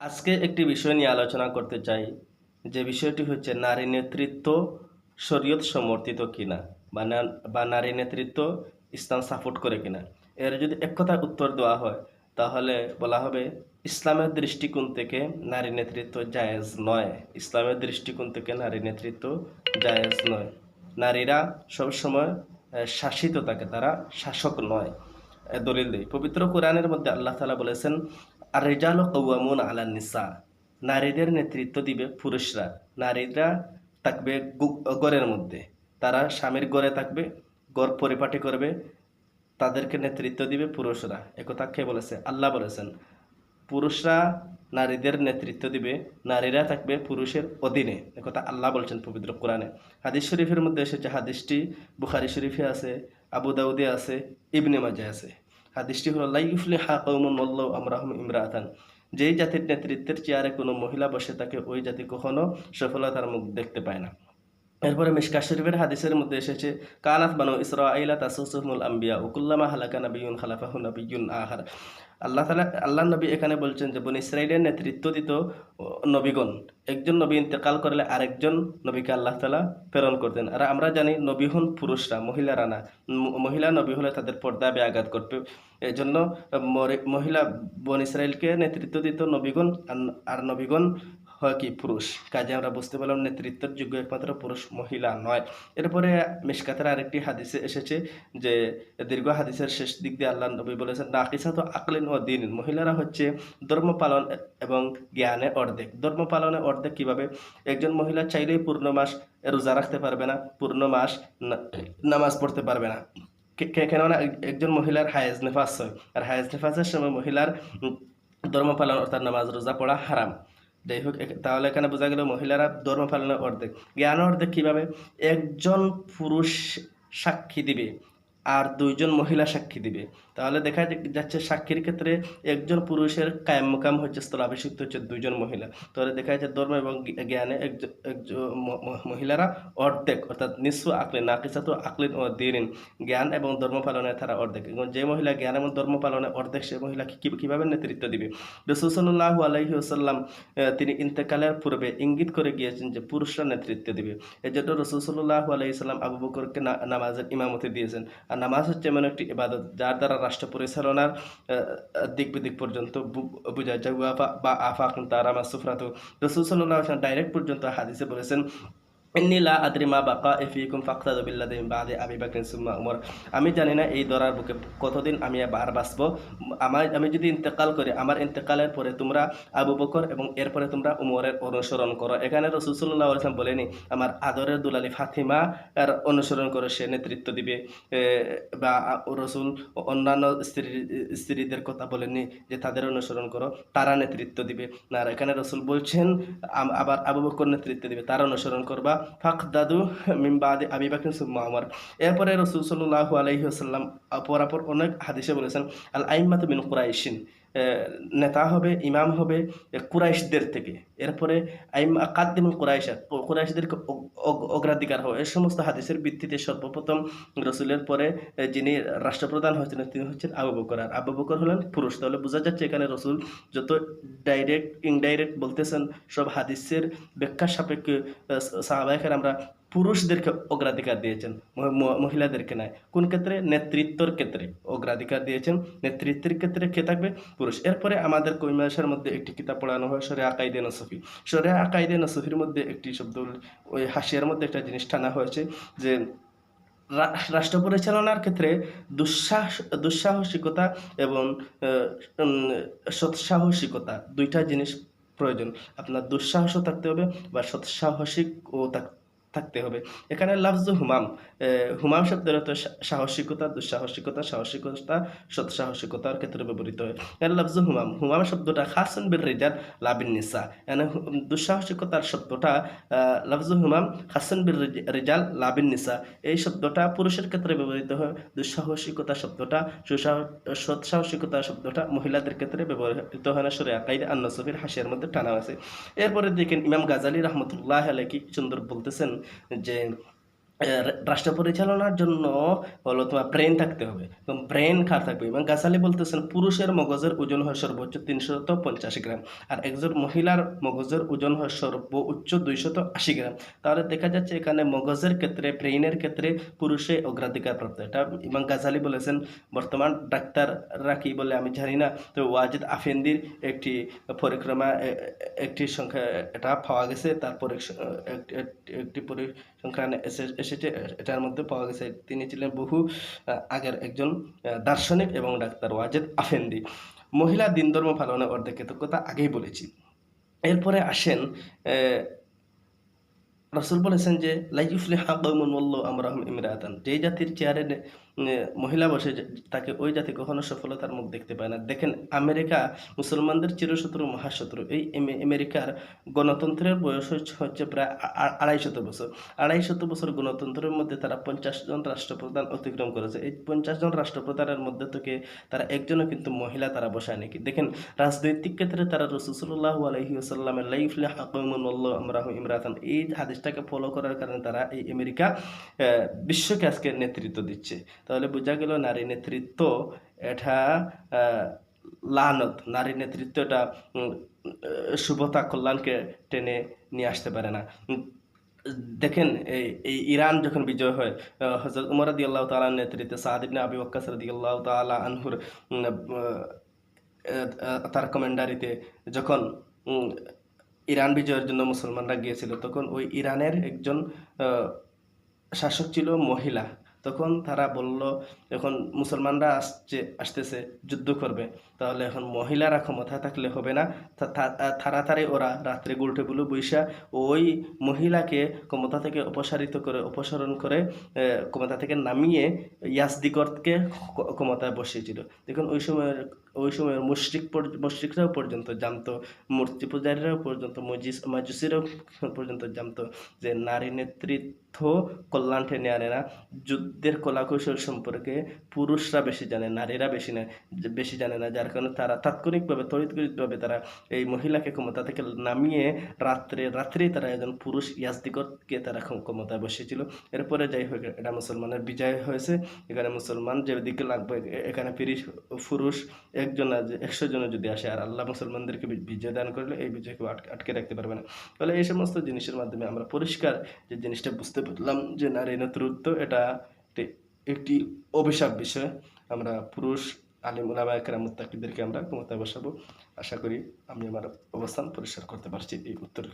আজকে একটি বিষয় নিয়ে আলোচনা করতে চাই। যে বিষয়টি হচ্ছে, নারী নেতৃত্ব শরীয়ত সমর্থিত কিনা বা নারী নেতৃত্ব ইসলাম সাপোর্ট করে কিনা? এর যদি এক কথায় উত্তর দেওয়া হয়, তাহলে বলা হবে, ইসলামের দৃষ্টিকোণ থেকে নারী নেতৃত্ব জায়েজ নয়। ইসলামের দৃষ্টিকোণ থেকে নারী নেতৃত্ব জায়েজ নয়। নারীরা সবসময় শাসিত থাকে, তারা শাসক নয়। দলিল দেই। পবিত্র কোরআনের মধ্যে আল্লাহ তালা বলেছেন আর রেজাল কৌয়ামুন আলা নিসা নারীদের নেতৃত্ব দিবে পুরুষরা। নারীরা থাকবে গড়ের মধ্যে। তারা স্বামীর গড়ে থাকবে, গড় পরিপাটি করবে, তাদেরকে নেতৃত্ব দিবে পুরুষরা। একথা কে বলেছে? আল্লাহ বলেছেন। পুরুষরা নারীদের নেতৃত্ব দিবে, নারীরা থাকবে পুরুষের অধীনে। একথা আল্লাহ বলছেন পবিত্র কোরআনে। হাদিস শরীফের মধ্যে এসেছে হাদিসটি বুখারি শরীফে আছে, আবু দাউদে আছে, ইবনে মাজে আছে। হাদিসটি হলো লাইফলি হা কৌমন মল্ল আমরাহম ইমরাতান। যেই জাতির নেতৃত্বের চেয়ারে কোনো মহিলা বসে তাকে ওই জাতি কখনো সফলতার মুখ দেখতে পায় না। এরপরে মিশকা শরীফের হাদিসের মধ্যে এসেছে, কানাত বানু ইসরা আইলা তাসুসুমুল আম্বিয়া উকুল্লামা হালাকা নবীন খালাফাহু নবীন আহার। আল্লাহ তালা, আল্লাহ নবী এখানে বলছেন যে, বনি ইসরাইলের নেতৃত্ব দিত নবীগণ। একজন নবী ইন্তেকাল করলে আরেকজন নবীকে আল্লাহ তালা প্রেরণ করতেন। আর আমরা জানি নবী হন পুরুষরা, মহিলারা না। মহিলা নবী হলে তাদের পর্দা ব্যাঘাত করবে এজন্য মহিলা বন ইসরায়েলকে নেতৃত্ব দিত নবীগণ আর- নবীগণ কি পুরুষ? কাজে আমরা বুঝতে পারলাম নেতৃত্বের যোগ্য একমাত্র পুরুষ মহিলা নয়। এরপরে মিশকাতের আরেকটি হাদিসে এসেছে যে, দীর্ঘ হাদিসের শেষ দিক দিয়ে আল্লাহ নবী বলেছেন নাকিসা তো আকলিন ও দিন মহিলারা হচ্ছে ধর্ম পালন এবং জ্ঞানে অর্ধেক। ধর্ম পালনে অর্ধেক কীভাবে? একজন মহিলা চাইলেই পূর্ণ মাস রোজা রাখতে পারবে না, পূর্ণ মাস নামাজ পড়তে পারবে না। কেননা একজন মহিলার হায়েজ নেফাস হয়। আর হায়েজ নেফাসের সময় মহিলার ধর্ম পালন অর্থাৎ নামাজ, রোজা পড়া হারাম। যাই হোক তাহলে এখানে বোঝা গেল মহিলারা ধর্ম পালনের অর্ধেক। জ্ঞান অর্ধেক কীভাবে? একজন পুরুষ সাক্ষী দিবে আর দুইজন মহিলা সাক্ষী দিবে। তাহলে দেখা যাচ্ছে সাক্ষীর ক্ষেত্রে একজন পুরুষের কায়েম মোকাম হচ্ছে স্থলাভিষিক্ত হচ্ছে দুইজন মহিলা। তাহলে দেখা যাচ্ছে ধর্ম এবং জ্ঞানে মহিলারা অর্ধেক, অর্থাৎ নিঃস্ব আকলিন, নাকিসাত আকলিন ও দিরিন জ্ঞান এবং ধর্ম পালনে তারা অর্ধেক। এবং যে মহিলা জ্ঞান এবং ধর্ম পালনে অর্ধেক, সে মহিলা কীভাবে নেতৃত্ব দিবে? রসুসল্লাহ আলহি আসাল্লাম তিনি ইন্তেকালের পূর্বে ইঙ্গিত করে গিয়েছেন যে পুরুষরা নেতৃত্ব দিবে। এই জন্য রসুসল্লাহ আলহিসাল্লাম আবু বকরকে নামাজের ইমামতি দিয়েছেন। আর নামাজ হচ্ছে এমন একটি ইবাদত, যার দ্বারা রাষ্ট্র পরিচালনার দিক বিদিক পর্যন্ত বুঝা যায় আফা, বা আফাক তারা সুফরাত রসুল সাল্লাহ ডাইরেক্ট পর্যন্ত হাদিসে বলেছেন ইন্নি লা আদ্রি মা বাকা ইফিকুম ফাক্তাদু বিল্লাদি বাদে আবি বাকরিন সুম্মা উমর আমি জানি না এই দরার বুকে কতদিন আমি বার বাঁচব। আমার আমি যদি ইন্তেকাল করি, আমার ইন্তেকালের পরে তোমরা আবু বকর এবং এরপরে তোমরা উমরের অনুসরণ করো। এখানে রসুল্লাহ আসলাম বলেনি, আমার আদরের দুলালি ফাতিমা এর অনুসরণ করে সে নেতৃত্ব দিবে। বা রসুল অন্যান্য স্ত্রী স্ত্রীদের কথা বলেনি যে তাদের অনুসরণ করো, তারা নেতৃত্ব দিবে। না, এখানে রসুল বলছেন আবার আবু বকর নেতৃত্ব দিবে, তারা অনুসরণ করবা। ফাক দাদু মিমবাদে আবি বাকিন সুম্মা এরপরে রসুল সাল্লাহ আলহিহাসাল্লাম পরাপর অনেক হাদিসে বলেছেন আল আইম্মাত মিন কুরাইশিন। নেতা হবে, ইমাম হবে কুরাইশদের থেকে। এরপরে আইম কাদ্দিমুল কুরাইশা কুরাইশদেরকে অগ- অগ- অগ্রাধিকার হবে। এই সমস্ত হাদিসের ভিত্তিতে সর্বপ্রথম রসুলের পরে যিনি রাষ্ট্রপ্রধান হয়েছেন তিনি হচ্ছেন আবু বকর। আর আবু বকর হলেন পুরুষ। তাহলে বোঝা যাচ্ছে এখানে রসুল যত ডাইরেক্ট ইনডাইরেক্ট বলতেছেন, সব হাদিসের ব্যাখ্যা সাপেক্ষে সাহাবাহিকের আমরা পুরুষদেরকে অগ্রাধিকার দিয়েছেন মহিলাদেরকে নয়। কোন ক্ষেত্রে? নেতৃত্বর ক্ষেত্রে অগ্রাধিকার দিয়েছেন। নেতৃত্বের ক্ষেত্রে কে থাকবে? পুরুষ। এরপরে আমাদের কৈমাসের মধ্যে একটি কিতাব পড়ানো হয়, সরে আকাইদে নসফি। সরে আকাইদে নসফির মধ্যে একটি শব্দ ওই হাসিয়ার মধ্যে একটা জিনিস টানা হয়েছে যে রাষ্ট্র পরিচালনার ক্ষেত্রে দুঃসাহস, দুঃসাহসিকতা এবং সৎসাহসিকতা দুইটা জিনিস প্রয়োজন। আপনার দুঃসাহসও থাকতে হবে বা সৎসাহসিকও থাক- থাকতে হবে। এখানে লাফজু হুমাম হুমাম শব্দের অর্থ সাহসিকতা, দুঃসাহসিকতা, সাহসিকতা, সৎসাহসিকতার ক্ষেত্রে ব্যবহৃত হয়। এখানে লাফজু হুমাম হুমাম শব্দটা খাসন বিল রেজাল লাবিন নিসা। এখানে দুঃসাহসিকতার শব্দটা লাফজু হুমাম হাসান বিল রেজ- রেজাল লাবিন নিসা। এই শব্দটা পুরুষের ক্ষেত্রে ব্যবহৃত হয়। দুঃসাহসিকতা শব্দটা, সুসাহ- সৎসাহসিকতা শব্দটা মহিলাদের ক্ষেত্রে ব্যবহৃত হয় না। সরে আকাইদ আন্নসফির হাসিয়ার মধ্যে টানা আছে। এরপরে দেখেন ইমাম গাজালি রহমতুল্লাহ আলাই কি সুন্দর বলতেছেন যে এর রাষ্ট্র পরিচালনার জন্য হলো তোমার ব্রেন থাকতে হবে। এবং ব্রেন কার থাকবে। এবং গাছালি বলতেছেন, পুরুষের মগজের ওজন হয় সর্বোচ্চ তিনশত পঞ্চাশ গ্রাম, আর একজন মহিলার মগজের ওজন হয় সর্বোচ্চ দুইশত আশি গ্রাম। তাহলে দেখা যাচ্ছে এখানে মগজের ক্ষেত্রে, ব্রেইনের ক্ষেত্রে পুরুষে অগ্রাধিকার প্রাপ্ত। এটা ইমাম গাজালি বলেছেন, বর্তমান ডাক্তাররা কি বলে আমি জানি না, তো ওয়াজিদ আফেন্দির একটি পরিক্রমা একটি সংখ্যা এটা পাওয়া গেছে। তার একটি এসে- এসেছে, এটার মধ্যে পাওয়া গেছে, তিনি ছিলেন বহু আগের একজন দার্শনিক এবং ডাক্তার ওয়াজেদ আফেন্দি। মহিলা দিন ধর্ম পালনে অর্ধেক কৃতজ্ঞতা আগেই বলেছি। এরপরে আসেন রসুল বলেছেন যে হাকমুন মল্ল আমরাহম ইমরাতান। যেই জাতির চেয়ারে মহিলা বসে, তাকে ওই জাতি কখনো সফলতার মুখ দেখতে পায় না। দেখেন, আমেরিকা মুসলমানদের চিরশত্রু, মহাশত্রু। এই আমেরিকার গণতন্ত্রের বয়স হচ্ছে প্রায় আ- আ- আড়াইশত বছর। আড়াইশত বছর গণতন্ত্রের মধ্যে তারা পঞ্চাশ জন রাষ্ট্রপ্রধান অতিক্রম করেছে। এই পঞ্চাশ জন রাষ্ট্রপ্রধানের মধ্যে থেকে তারা একজনও কিন্তু মহিলা তারা বসায় নাকি দেখেন, রাজনৈতিক ক্ষেত্রে তারা রসুল্লাহ আলহি আসাল্লামের লাইফলে হাকুমুল্লাহ আমরাহ ইমরাতান, এই হাদিসটাকে ফলো করার কারণে তারা এই আমেরিকা বিশ্বকে আজকে নেতৃত্ব দিচ্ছে। তাহলে বোঝা গেল নারী নেতৃত্ব এটা লানত। নারী নেতৃত্ব এটা উম, আহ, শুভতা কল্যাণকে টেনে নিয়ে আসতে পারে না। দেখেন এই ইরান যখন বিজয় হয় হজরত উমর রদি আল্লাহ তালার নেতৃত্বে সাদ ইবনে আবি ওয়াক্কাস রদি আল্লাহ তালা আনহুর তার কমেন্ডারিতে যখন ইরান বিজয়ের জন্য মুসলমানরা গিয়েছিল তখন ওই ইরানের একজন শাসক ছিল মহিলা। তখন তারা বলল, এখন মুসলমানরা আসছে, আসতেছে, যুদ্ধ করবে। তাহলে এখন মহিলারা ক্ষমতা থাকলে হবে না। তাড়াতাড়ি ওরা রাত্রে গুলটে বুলু বৈশা ওই মহিলাকে ক্ষমতা থেকে অপসারিত করে, অপসারণ করে ক্ষমতা থেকে নামিয়ে ইয়াসদিগতকে ক্ষ- ক্ষমতায় বসিয়েছিল। দেখুন, ওই সময়ের ওই সময়ের মুশরিক মুশরিকরাও পর্যন্ত জানতো, মূর্তি পূজারীরাও পর্যন্ত, মজিস, মাজুসিরাও পর্যন্ত জানতো যে নারী নেতৃত্ব কল্যাণ টেনে আনে না। যুদ্ধের কলাকৌশল সম্পর্কে পুরুষরা বেশি জানে, নারীরা বেশি না, বেশি জানে না। যার কারণে তারা তাৎক্ষণিকভাবে, তড়িৎগতিভাবে তারা এই মহিলাকে ক্ষমতা থেকে নামিয়ে রাত্রে, রাত্রেই তারা একজন পুরুষ ইয়াজদিগতকে তারা ক্ষমতায় বসিয়েছিল। এরপরে যাই হোক, এটা মুসলমানের বিজয় হয়েছে। এখানে মুসলমান যেদিকে লাগবে, এখানে তিরিশ পুরুষ একজন একশো জনে যদি আসে, আর আল্লাহ মুসলমানদেরকে বিজয় দান করলে এই বিজয়কে আটকে রাখতে পারবে না। ফলে এই সমস্ত জিনিসের মাধ্যমে আমরা পরিষ্কার যে জিনিসটা বুঝতে পারলাম যে নারী নেতৃত্ব এটা একটি অভিশাপ বিষয়। আমরা পুরুষ, আলিম উলামা একরাম মুত্তাকিদেরকে আমরা ক্ষমতায় বসাবো। আশা করি আমি আমার অবস্থান পরিষ্কার করতে পারছি এই উত্তর।